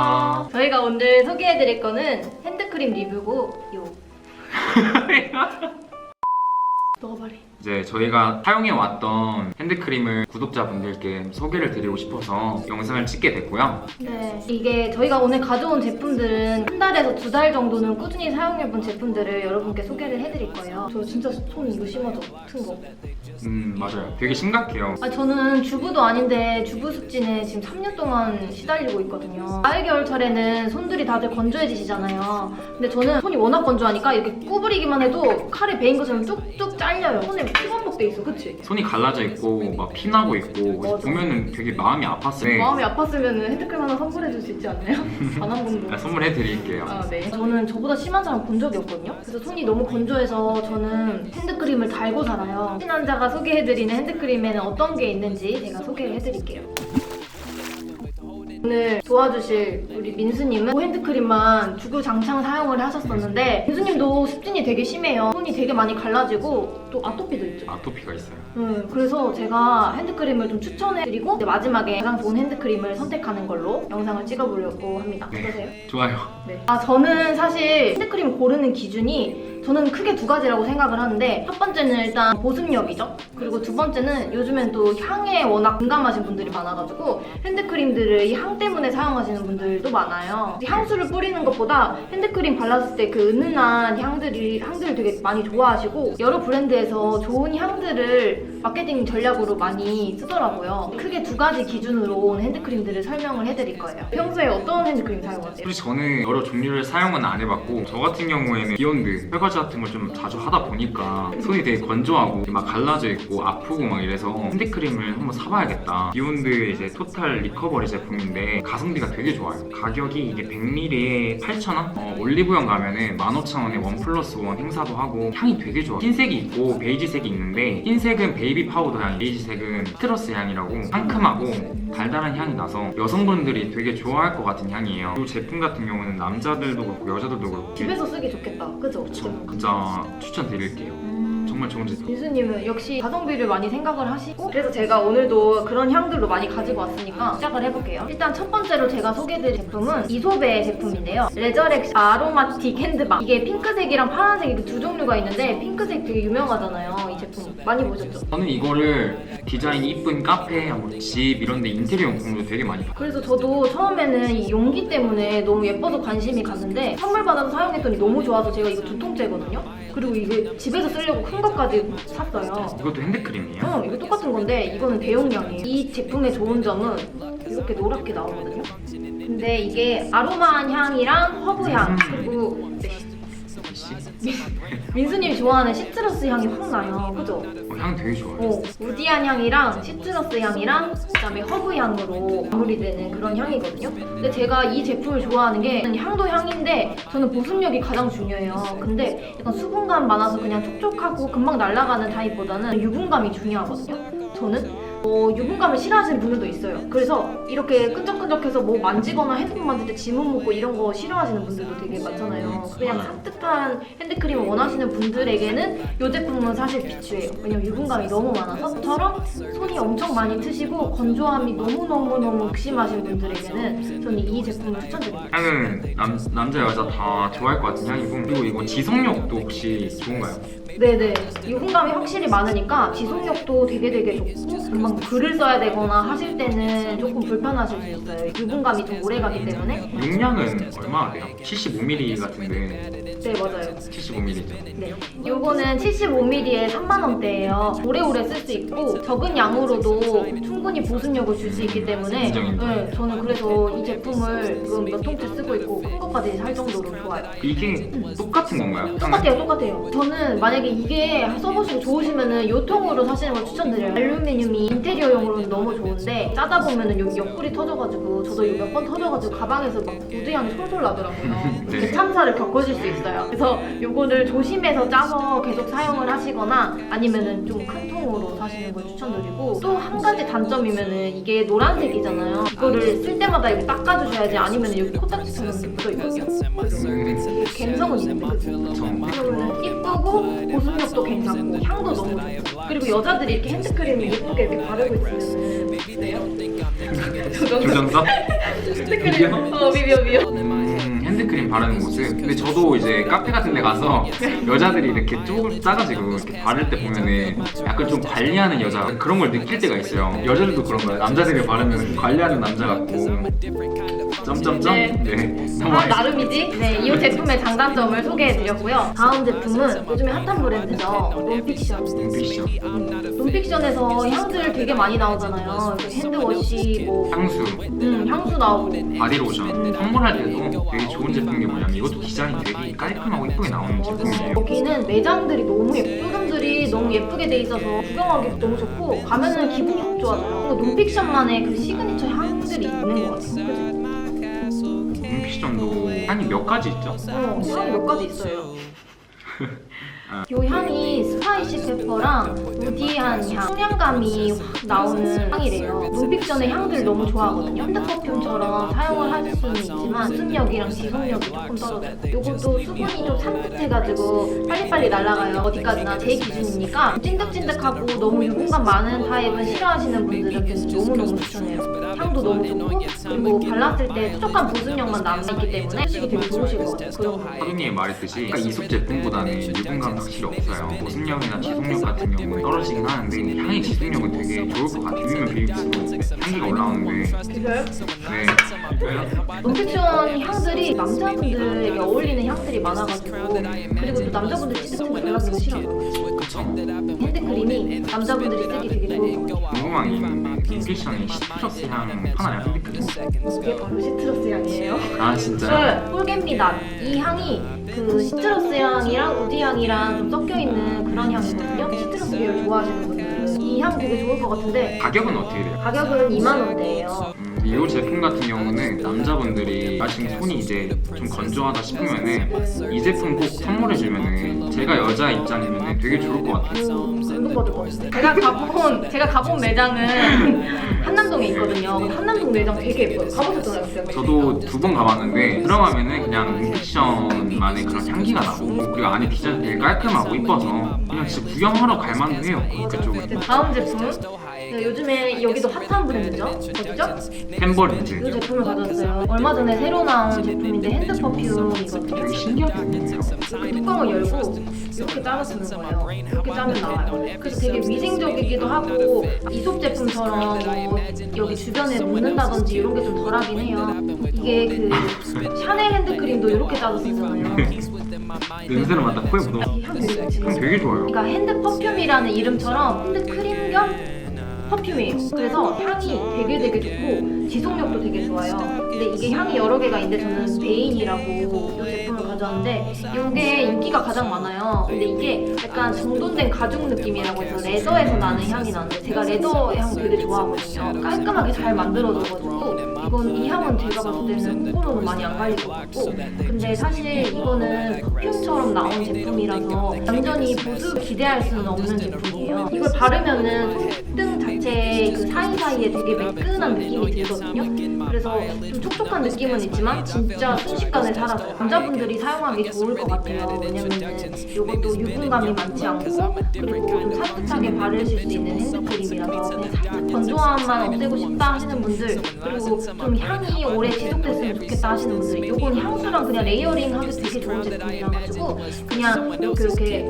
안녕하세요. 저희가 오늘 소개해드릴 거는 핸드크림 리뷰고 요. 너가 말해. 이제 저희가 사용해 왔던 핸드크림을 구독자분들께 소개를 드리고 싶어서 영상을 찍게 됐고요. 네. 이게 저희가 오늘 가져온 제품들은 한 달에서 두 달 정도는 꾸준히 사용해본 제품들을 여러분께 소개를 해드릴 거예요. 저 진짜 손 이거 심하죠? 튼 거. 음 맞아요. 되게 심각해요. 아, 저는 주부도 아닌데 주부 습진에 지금 3년 동안 시달리고 있거든요. 가을 겨울철에는 손들이 다들 건조해지시잖아요. 근데 저는 손이 워낙 건조하니까 이렇게 구부리기만 해도 칼에 베인 것처럼 뚝뚝 잘려요. 손에 피범벅돼 있어, 그치? 손이 갈라져 있고 막 피나고 있고 그래서 맞아. 보면은 되게 마음이 아팠어요. 마음이 아팠으면 핸드크림 하나 선물해 줄 수 있지 않나요? 단한 번도. 아, 선물해 드릴게요. 아, 네. 저는 저보다 심한 사람 본 적이 없거든요. 그래서 손이 너무 건조해서 저는 핸드크림을 달고 살아요. 신 환자가 소개해드리는 핸드크림에는 어떤 게 있는지 제가 소개를 해드릴게요. 오늘 도와주실 우리 민수님은 핸드크림만 주구장창 사용을 하셨었는데 민수님도 습진이 되게 심해요. 손이 되게 많이 갈라지고 또 아토피도 있죠. 아토피가 있어요. 음, 그래서 제가 핸드크림을 좀 추천해드리고 이제 마지막에 가장 좋은 핸드크림을 선택하는 걸로 영상을 찍어보려고 합니다. 네. 어떠세요? 좋아요. 네. 아, 저는 사실 핸드크림 고르는 기준이 저는 크게 두 가지라고 생각을 하는데 첫 번째는 일단 보습력이죠. 그리고 두 번째는 요즘엔 또 향에 워낙 민감하신 분들이 많아가지고 핸드크림들을 이 향 때문에 사용하시는 분들도 많아요. 향수를 뿌리는 것보다 핸드크림 발랐을 때 그 은은한 향들이 향들을 되게 많이 좋아하시고 여러 브랜드에서 좋은 향들을 마케팅 전략으로 많이 쓰더라고요. 크게 두 가지 기준으로 핸드크림들을 설명을 해드릴 거예요. 평소에 어떤 핸드크림 사용하세요? 솔직히 저는 여러 종류를 사용은 안 해봤고 저 같은 경우에는 비욘드 설거지 같은 걸 좀 자주 하다 보니까 손이 되게 건조하고 막 갈라져 있고 아프고 막 이래서 핸드크림을 한번 사봐야겠다 비욘드 이제 토탈 리커버리 제품인데 가성비가 되게 좋아요 가격이 이게 100ml에 8,000원? 어, 올리브영 가면은 15,000원에 원 플러스 원 행사도 하고 향이 되게 좋아. 흰색이 있고 베이지색이 있는데 흰색은 베이비 파우더 향 베이지색은 시트러스 향이라고 상큼하고 달달한 향이 나서 여성분들이 되게 좋아할 것 같은 향이에요. 이 제품 같은 경우는 남자들도 그렇고 여자들도 그렇고. 집에서 쓰기 좋겠다. 그죠? 그쵸. 진짜 추천드릴게요. 음... 정말 좋은 제품 민수님은 역시 가성비를 많이 생각을 하시고 그래서 제가 오늘도 그런 향들로 많이 가지고 왔으니까 시작을 해볼게요. 일단 첫 번째로 제가 소개해드릴 제품은 이솝의 제품인데요. 레저렉 아로마틱 핸드밤 이게 핑크색이랑 파란색 이렇게 두 종류가 있는데 핑크색 되게 유명하잖아요. 이 제품 많이 보셨죠? 저는 이거를 디자인이 이쁜 카페, 뭐집 이런 데 인테리어 용품으로 되게 많이 봐요 그래서 저도 처음에는 이 용기 때문에 너무 예뻐서 관심이 갔는데 선물 받아서 사용했더니 너무 좋아서 제가 이거 두 통째거든요. 그리고 이게 집에서 쓰려고 큰 것까지 샀어요. 이것도 핸드크림이에요? 응, 이거 똑같은 건데 이거는 대용량이에요. 이 제품의 좋은 점은 이렇게 노랗게 나오거든요. 근데 이게 아로마 향이랑 허브 향 그리고? 민수님이 좋아하는 시트러스 향이 확 나요. 그죠? 어, 향 되게 좋아요 어, 우디한 향이랑 시트러스 향이랑 그다음에 허브 향으로 마무리되는 그런 향이거든요. 근데 제가 이 제품을 좋아하는 게 향도 향인데 저는 보습력이 가장 중요해요. 근데 약간 수분감 많아서 그냥 촉촉하고 금방 날아가는 타입보다는 유분감이 중요하거든요. 저는 어, 유분감을 싫어하시는 분들도 있어요. 그래서 이렇게 끈적끈적해서 뭐 만지거나 핸드폰 만질 때 지문 묻고 이런 거 싫어하시는 분들도 되게 많잖아요. 그냥 맞아요. 산뜻한 핸드크림을 원하시는 분들에게는 이 제품은 사실 비추예요. 왜냐면 유분감이 너무 많아서 저처럼 손이 엄청 많이 트시고 건조함이 너무너무너무 극심하신 분들에게는 저는 이 제품을 추천드립니다. 향은 남, 남자 여자 다 좋아할 것 같은 향이고 그리고 이거 지속력도 혹시 좋은가요? 네네. 유분감이 확실히 많으니까 지속력도 되게 되게 좋고 금방 글을 써야 되거나 하실 때는 조금 불편하실 수 있어요. 유분감이 좀 오래 가기 때문에. 용량은 얼마나 돼요? 75ml 같은데 네, 맞아요. 75ml죠 네. 요거는 75ml에 3만원대예요. 오래오래 쓸 수 있고 적은 양으로도 충분히 보습력을 줄 수 있기 때문에 인정. 네, 저는 그래서 이 제품을 지금 몇 통째 쓰고 있고 큰 것까지 살 정도로 좋아요. 이게 똑같은 건가요? 똑같아요, 똑같아요. 저는 만약에 이게 써보시고 좋으시면은 요 통으로 사시는 걸 추천드려요. 알루미늄이 인테리어용으로는 너무 좋은데 짜다 보면은 여기 옆구리 터져가지고 저도 이거 몇 번 터져가지고 가방에서 막 우드향이 솔솔 나더라고요. 네. 그 참사를 겪으실 수 있어요. 그래서 요거를 조심해서 짜서 계속 사용을 하시거나 아니면은 좀 큰 통으로 사시는 걸 추천드리고 또 한 가지 단점이면은 이게 노란색이잖아요. 이거를 쓸 때마다 이렇게 닦아주셔야지 아니면 여기 코딱지처럼 묻어 있거든요. 그래서 이게 감성은 있는데 그죠? 그러면 이쁘고 보습력도 괜찮고 향도 너무 좋고 그리고 여자들이 이렇게 핸드크림을 예쁘게 이렇게 바르고 그래요? 조정석? 핸드크림 어 미비어 미비어 음, 핸드크림 바르는 모습. 근데 저도 이제 카페 같은 데 가서 여자들이 이렇게 조금 짜가지고 이렇게 바를 때 보면은 약간 좀 관리하는 여자 그런 걸 느낄 때가 있어요. 여자들도 그런 거예요. 남자들이 바르면 관리하는 남자 같고. 점점점? 네. 네. 아, 넘어가겠습니다. 나름이지? 네, 이 제품의 장단점을 소개해드렸고요. 다음 제품은 요즘에 핫한 브랜드죠. 롬픽션. 음, 롬픽션에서 향들 되게 많이 나오잖아요. 핸드워시, 뭐, 향수, 음, 향수 나오고. 바디로션 선물할 때도 되게 좋은 제품이 뭐냐면 이것도 디자인이 되게 깔끔하고 이쁘게 나오는 제품이에요. 여기는 매장들이 너무 예쁘, 소금들이 너무 예쁘게 돼 있어서 구경하기 너무 좋고 가면은 기분이 확 좋아져요. 그리고 롬픽션만의 그 시그니처 향들이 있는 것 같아요. 그치? 롱피션도 향이 몇 가지 있죠? 어, 향이 몇 가지 있어요. 이 향이 스파이시 페퍼랑 우디한 향, 청량감이 확 나오는 향이래요. 논픽션의 향들 너무 좋아하거든요. 핸드 퍼퓸처럼 사용을 할 수는 있지만 수습력이랑 지속력이 조금 떨어져요. 이것도 수분이 좀 산뜻해가지고 빨리빨리 날아가요. 어디까지나 제 기준이니까 찐득찐득하고 너무 유분감 많은 타입은 싫어하시는 분들한테는 너무너무 추천해요. 향도 너무 좋고 그리고 발랐을 때 촉촉한 보습력만 남아있기 때문에 쓰기 되게 좋으실 것 같아요. 하빈님이 말했듯이 아까 이속 제품보다는 유분감 확실히 없어요. 보습력이나 지속력 같은 경우는 떨어지긴 하는데 향의 지속력은 되게 좋을 것 같아요. 비비면 비빌수록 향기가 올라오는데 비벼요? 네. 논픽션 향들이 남자분들에게 어울리는 향들이 많아가지고 그리고 또 남자분들 발라주는 거 싫어하더라고요. 그쵸. 핸드크림이 남자분들이 쓰기 되게 좋을 것 같아요. 궁금한 게 있는데 인피션이 시트러스 향 하나요? 핸드크림? 이게 바로 시트러스 향이에요. 아 진짜요? 그 꿀개미낫 이 향이 그 시트러스 향이랑 우디 향이랑 좀 섞여 있는 그런 향이거든요. 시트러스 계열 좋아하시는 분들은 이 향 되게 좋을 것 같은데 가격은 어떻게 돼요? 가격은 2만 원대예요. 음, 이 제품 같은 경우는 남자분들이 나중에 손이 이제 좀 건조하다 싶으면은 이 제품 꼭 선물해주면은 제가 여자 입장이면은 되게 좋을 것 같아요. 제가 가본 제가 가본 매장은 한남동에 있거든요. 한남동 매장 되게 예뻐요. 가보셨잖아요, 그때. 저도 두 번 가봤는데 들어가면은 그냥 인픽션만의 그런 향기가 나고 그리고 안에 디자인 되게 깔끔하고 이뻐서 그냥 진짜 구경하러 갈 만도 해요 그쪽은 다음 제품. 네, 요즘에 여기도 핫한 브랜드죠? 어디죠? 햄버리즈 이 제품을 가져왔어요. 얼마 전에 새로 나온 제품인데 핸드 퍼퓸이거든요. 생겼네요 그 뚜껑을 열고 이렇게 쓰는 거예요. 이렇게 짜면 나와요. 그래서 되게 위생적이기도 하고 이솝 제품처럼 뭐 여기 주변에 묻는다든지 이런 게 좀 덜하긴 해요. 이게 그 샤넬 핸드크림도 이렇게 짜서 쓰잖아요. 냄새를 맡다 코에 묻어 이향 되게 좋지. 향 되게 좋아요 그러니까 핸드 퍼퓸이라는 이름처럼 핸드 크림 겸 퍼퓸이에요. 그래서 향이 되게 되게 좋고 지속력도 되게 좋아요. 근데 이게 향이 여러 개가 있는데 저는 베인이라고 이 제품을 가져왔는데 이게 인기가 가장 많아요. 근데 이게 약간 정돈된 가죽 느낌이라고 해서 레더에서 나는 향이 나는데 제가 레더 향 되게 좋아하거든요. 깔끔하게 잘 만들어져가지고 이건 이 향은 제가 봤을 때는 코로는 많이 안 갈릴 것 같고 근데 사실 이거는 퍼퓸처럼 나온 제품이라서 완전히 보습 기대할 수는 없는 제품이에요. 이걸 바르면은 손등 자체 그 사이사이에 되게 매끈한 느낌이 들거든요. 그래서 좀 촉촉한 느낌은 있지만 진짜 순식간에 사라져요. 남자분들이 사용하기 좋을 것 같아요. 왜냐면은 이것도 유분감이 많지 않고 그리고 좀 산뜻하게 바르실 수 있는 핸드크림이라서 살짝 건조함만 없애고 싶다 하시는 분들 그리고 좀 향이 오래 지속됐으면 좋겠다 하시는 분들 이건 향수랑 그냥 레이어링 하기 되게 좋은 제품이라 가지고 그냥 이렇게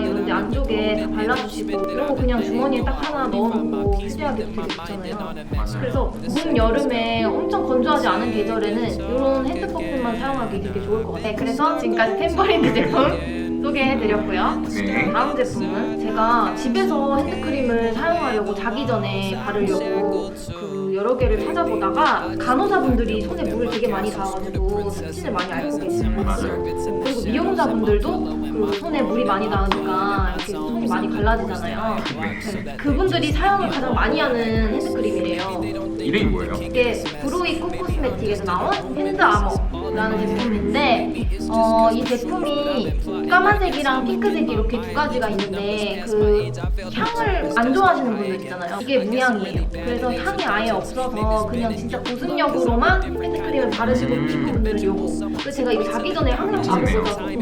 이런 데 안쪽에 다 발라주시고 거 그냥 주머니에 딱 하나 넣어놓고 휴대하기 되게 좋잖아요. 그래서 봄 여름에 엄청 건조하지 않은 계절에는 이런 핸드 퍼퓸만 사용하기 되게 좋을 것 같아요. 네, 그래서 지금까지 템버린드 제품 소개해드렸고요. 네. 다음 제품은 제가 집에서 핸드크림을 사용하려고 자기 전에 바르려고 그 여러 개를 찾아보다가 간호사분들이 손에 물을 되게 많이 닿아가지고 습진을 많이 앓고 계세요. 맞아요 그리고 미용사분들도 그 손에 물이 많이 닿으니까 이렇게 손이 많이 갈라지잖아요. 네. 그분들이 사용을 가장 많이 하는 핸드크림이래요. 이름이 뭐예요? 이게 브로이 코 코스메틱에서 나온 핸드 아머 라는 제품인데 어, 이 제품이 까만 노란색이랑 핑크색이 이렇게 두 가지가 있는데 그 향을 안 좋아하시는 분들 있잖아요. 이게 무향이에요. 그래서 향이 아예 없어서 그냥 진짜 보습력으로만 핸드크림을 바르시고 싶은 분들은 요거. 그래서 제가 이거 자기 전에 항상. 바르고.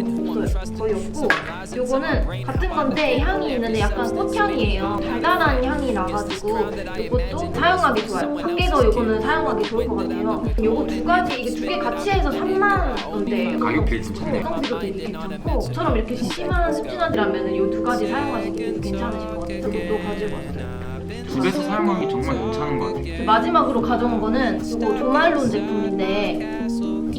거의 없고 요거는 같은 건데 향이 있는데 약간 꽃향이에요. 달달한 향이 나가지고 이것도 사용하기 좋아요. 밖에서 요거는 사용하기 좋을 것 같아요. 요거 두 가지 이게 두 개 같이 해서 3만 원대예요. 가격대 괜찮네요. 성비도 되게 괜찮고 저처럼 이렇게 심한 습진아들라면 이두 가지 사용하시기 괜찮으실 것 같아요. 이것도 가지고 왔어요. 집에서 사용하기 정말 괜찮은 것 같아요. 마지막으로 가져온 거는 이거 조말론 제품인데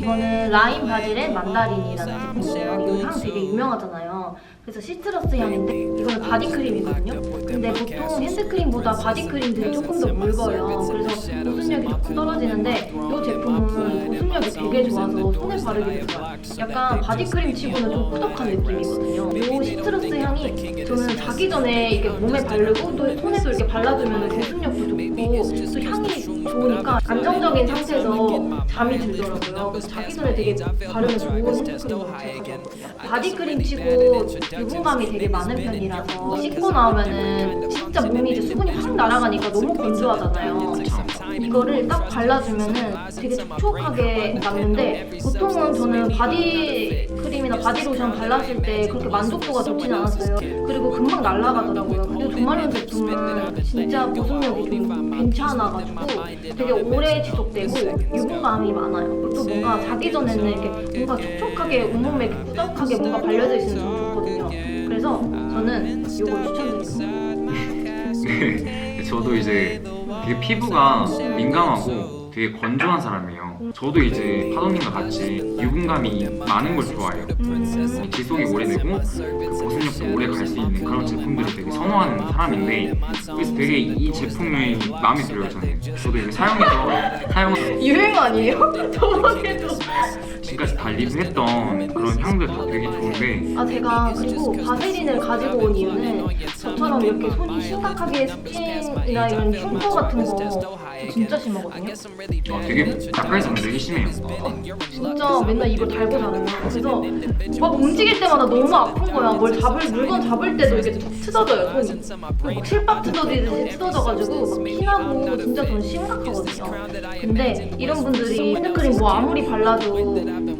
이거는 라임 바질의 만다린이라는 제품이에요. 이향 되게 유명하잖아요. 그래서 시트러스 향인데 이거는 바디크림이거든요. 근데 보통 핸드크림보다 바디크림들이 조금 더 묽어요. 그래서 보습력이 조금 떨어지는데 이 제품은 보습력이 되게 좋아서 손에 바르기도 좋아요. 약간 바디크림 치고는 좀 꾸덕한 느낌이거든요. 이 시트러스 향이 저는 자기 전에 이게 몸에 바르고 또 손에도 이렇게 발라주면 보습력도 좋고 또 향이 좋으니까 안정적인 상태에서 잠이 들더라고요. 자기 전에 되게 바르면 좋은 핸드크림 같아요. 바디크림 치고 유분감이 되게 많은 편이라서 씻고 나오면은 진짜 몸이 이제 수분이 확 날아가니까 너무 건조하잖아요. 이거를 딱 발라주면은 되게 촉촉하게 남는데 보통은 저는 바디 크림이나 바디 로션 발랐을 때 그렇게 만족도가 좋진 않았어요. 그리고 금방 날아가더라고요. 근데 조말론 제품은 진짜 보습력이 좀 괜찮아가지고 되게 오래 지속되고 유분감이 많아요. 또 뭔가 자기 전에는 이렇게 뭔가 촉촉하게 온몸에 꾸덕하게 뭔가 발려져 있으면 좀 좋거든요. 그래서 저는 이걸 추천드립니다. 네, 저도 이제 되게 피부가 민감하고 되게 건조한 사람이에요. 저도 이제 파도님과 같이 유분감이 많은 걸 좋아해요. 음, 지속이 오래되고 그 보습력도 오래 갈 수 있는 그런 제품들을 되게 선호하는 사람인데 그래서 되게 이 제품이 마음에 들어요 저는. 저도 이제 사용해서 사용 유행 아니에요? 저번에도 지금까지 다 리뷰했던 그런 향들 다 되게 좋은데 아 제가 그리고 바세린을 가지고 온 이유는 저처럼 이렇게 손이 심각하게 스킨이나 이런 흉터 같은 거 진짜 심하거든요. 어, 되게 가까이서 되게 심해요. 진짜 맨날 이걸 달고 자는 거야. 그래서 막 움직일 때마다 너무 아픈 거야. 뭘 잡을 물건 잡을 때도 이게 툭 트어져요 손이. 막 실밥 뜯어지듯이 뜯어져가지고 막 피나고 진짜 전 심각하거든요. 근데 이런 분들이 핸드크림 뭐 아무리 발라도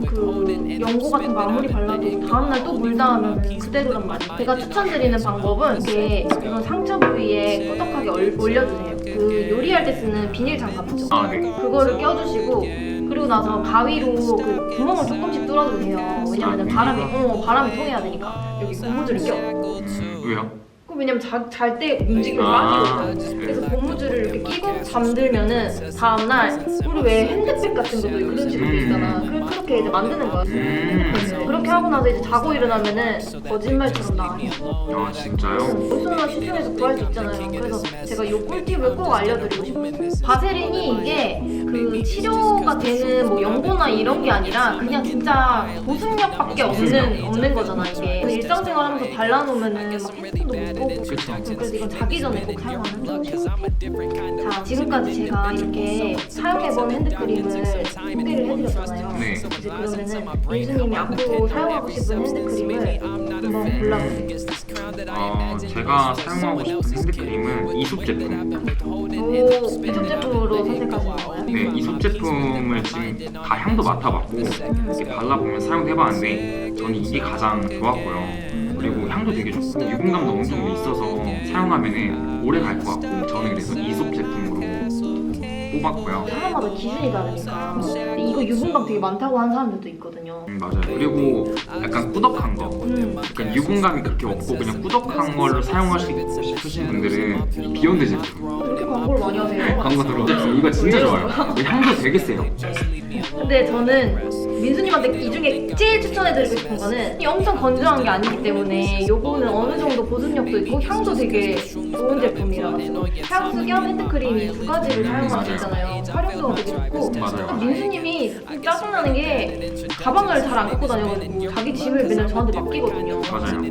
그 연고 같은 거 아무리 발라도 다음날 또 물다 하면 그대로란 말이에요. 제가 추천드리는 방법은 이렇게 이런 상처 부위에 꾸덕하게 얼- 올려주세요. 그 요리할 때 쓰는 비닐 장갑 있죠? 아 네. 그거를 껴주시고 그리고 나서 가위로 그 구멍을 조금씩 뚫어주세요. 왜냐면 아, 바람이? 어 바람이 통해야 되니까 여기 고무줄을 껴. 음, 왜요? 그 왜냐면 잘때 움직이면 아, 빠지거든. 그래서 고무줄을 이렇게 끼고 잠들면은 다음날 우리 왜 핸드백 같은 것도 그런 식으로 돼 있잖아. 그, 그렇게 이제 만드는 거야. 음. 그렇게 하고 나서 이제 자고 일어나면은 거짓말처럼 나와요. 아 진짜요? 어디서나 시중에서 구할 수 있잖아요. 그래서 제가 이 꿀팁을 꼭 알려드리고 싶어요. 바세린이 이게 그 치료가 되는 뭐 연고나 이런 게 아니라 그냥 진짜 보습력밖에 없는 없는 거잖아 이게. 일상생활하면서 발라놓으면은 막 핸드폰도 못 보고 그쵸. 그래서 이건 자기 전에 꼭 좋을 것 같아요. 자 지금까지 제가 이렇게 사용해본 핸드크림을 소개를 해드렸잖아요. 네. 이제 그러면은 민수님이 앞으로 사용하고 싶은 핸드크림을 한번 골라보세요. 어, 제가 사용하고 싶은 핸드크림은 이솝 제품. 오, 이쪽 제품으로 선택하신 거예요? 네, 이솝 제품을 지금 다 향도 맡아봤고 이렇게 발라보면 사용해봤는데 저는 이게 가장 좋았고요. 향도 되게 좋고 유분감도 어느 정도 있어서 사용하면은 오래 갈 것 같고 저는 그래서 이솝 제품으로 뽑았고요. 사람마다 기준이 다르니까. 이거 유분감 되게 많다고 하는 사람들도 있거든요. 음, 맞아요. 그리고 약간 꾸덕한 거. 음. 약간 유분감이 그렇게 없고 그냥 꾸덕한 걸로 사용하시고 싶으신 분들은 이 비욘드 제품. 그렇게 광고를 많이 하세요? 광고 들어 이거 진짜 좋아요. 이 향도 되게 세요. 근데 저는 민수님한테 이 중에 제일 추천해드리고 싶은 거는 이 엄청 건조한 게 아니기 때문에 요거는 어느 정도 보습력도 있고 향도 되게 좋은 제품이라가지고 향수 겸 핸드크림 두 가지를 사용할 수 있잖아요 활용도가 되게 좋고 맞아요. 민수님이 짜증나는 게 가방을 잘 안 갖고 다녀가지고 자기 짐을 맨날 저한테 맡기거든요 맞아요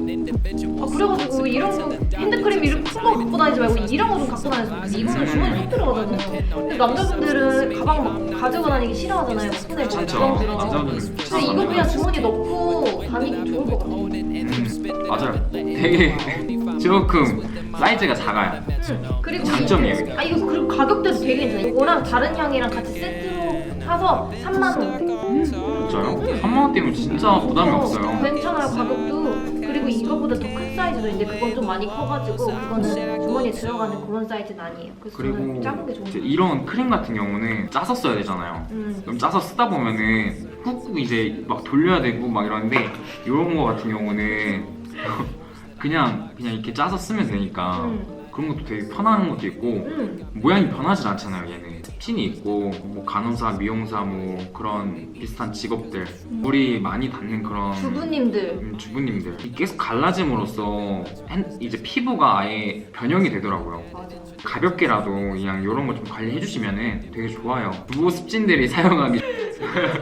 아 그래가지고 이런 거 핸드크림 이런 큰거 갖고 다니지 말고 이런 거 좀 갖고 다녔으면. 이거는 주머니 쏙 들어가잖아요. 근데 남자분들은 가방 막 가지고 다니기 싫어하잖아요. 막 손에 막 그렇죠 주렁주렁. 남자분들 근데 이거 그냥 주머니 넣고 다니기 좋을 것 같아요. 음, 맞아요. 되게 조금 사이즈가 작아요. 음, 그리고 장점이에요, 이게- 이게. 아 이거 그리고 가격대도 되게 괜찮아요. 이거랑 다른 향이랑 같이 세트로 사서 3만 원. 진짜요? 3만 원대면 진짜 부담이 없어요. 괜찮아요 가격도. 그리고 이거보다 더 큰 사이즈도 있는데 그건 좀 많이 커가지고 그거는 주머니에 들어가는 그런 사이즈는 아니에요. 그래서 그리고 저는 작은 게 좋은 이제 거. 이런 크림 같은 경우는 짜서 써야 되잖아요. 음. 그럼 짜서 쓰다 보면은 꾹꾹 이제 막 돌려야 되고 막 이러는데 이런 거 같은 경우는 그냥 그냥 이렇게 짜서 쓰면 되니까 음. 그런 것도 되게 편한 것도 있고 음. 모양이 변하진 않잖아요 얘는 핀이 있고 뭐 간호사 미용사 뭐 그런 비슷한 직업들 물이 많이 닿는 그런 주부님들. 음, 주부님들 계속 갈라짐으로써 핸- 이제 피부가 아예 변형이 되더라고요 맞아. 가볍게라도 그냥 이런 거 좀 관리해 주시면은 되게 좋아요 주부 습진들이 사용하기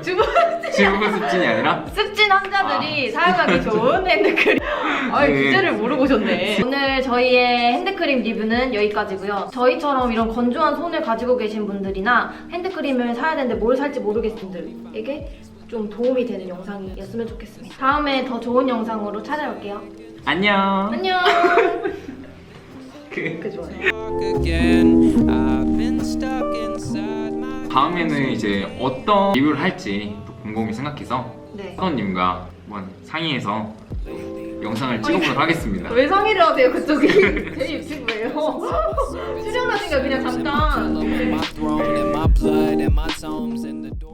주부 주부 습진이 아니라 습진 환자들이 사용하기 좋은 핸드크림. 아, 네. 주제를 모르고 오셨네. 오늘 저희의 핸드크림 리뷰는 여기까지고요. 저희처럼 이런 건조한 손을 가지고 계신 분들이나 핸드크림을 사야 되는데 뭘 살지 모르겠는 분들에게 좀 도움이 되는 영상이었으면 좋겠습니다. 다음에 더 좋은 영상으로 찾아올게요. 안녕 안녕. 그그 좋아요. again. I've been stuck inside 다음에는 이제 어떤 리뷰를 할지 또 곰곰이 생각해서 네. 사원님과 한번 상의해서 영상을 찍어보도록 하겠습니다 왜 상의를 하세요 그쪽이? 제 유튜브예요. 출연하니까 그냥 잠깐. my throne and my blood and my tomes in the door.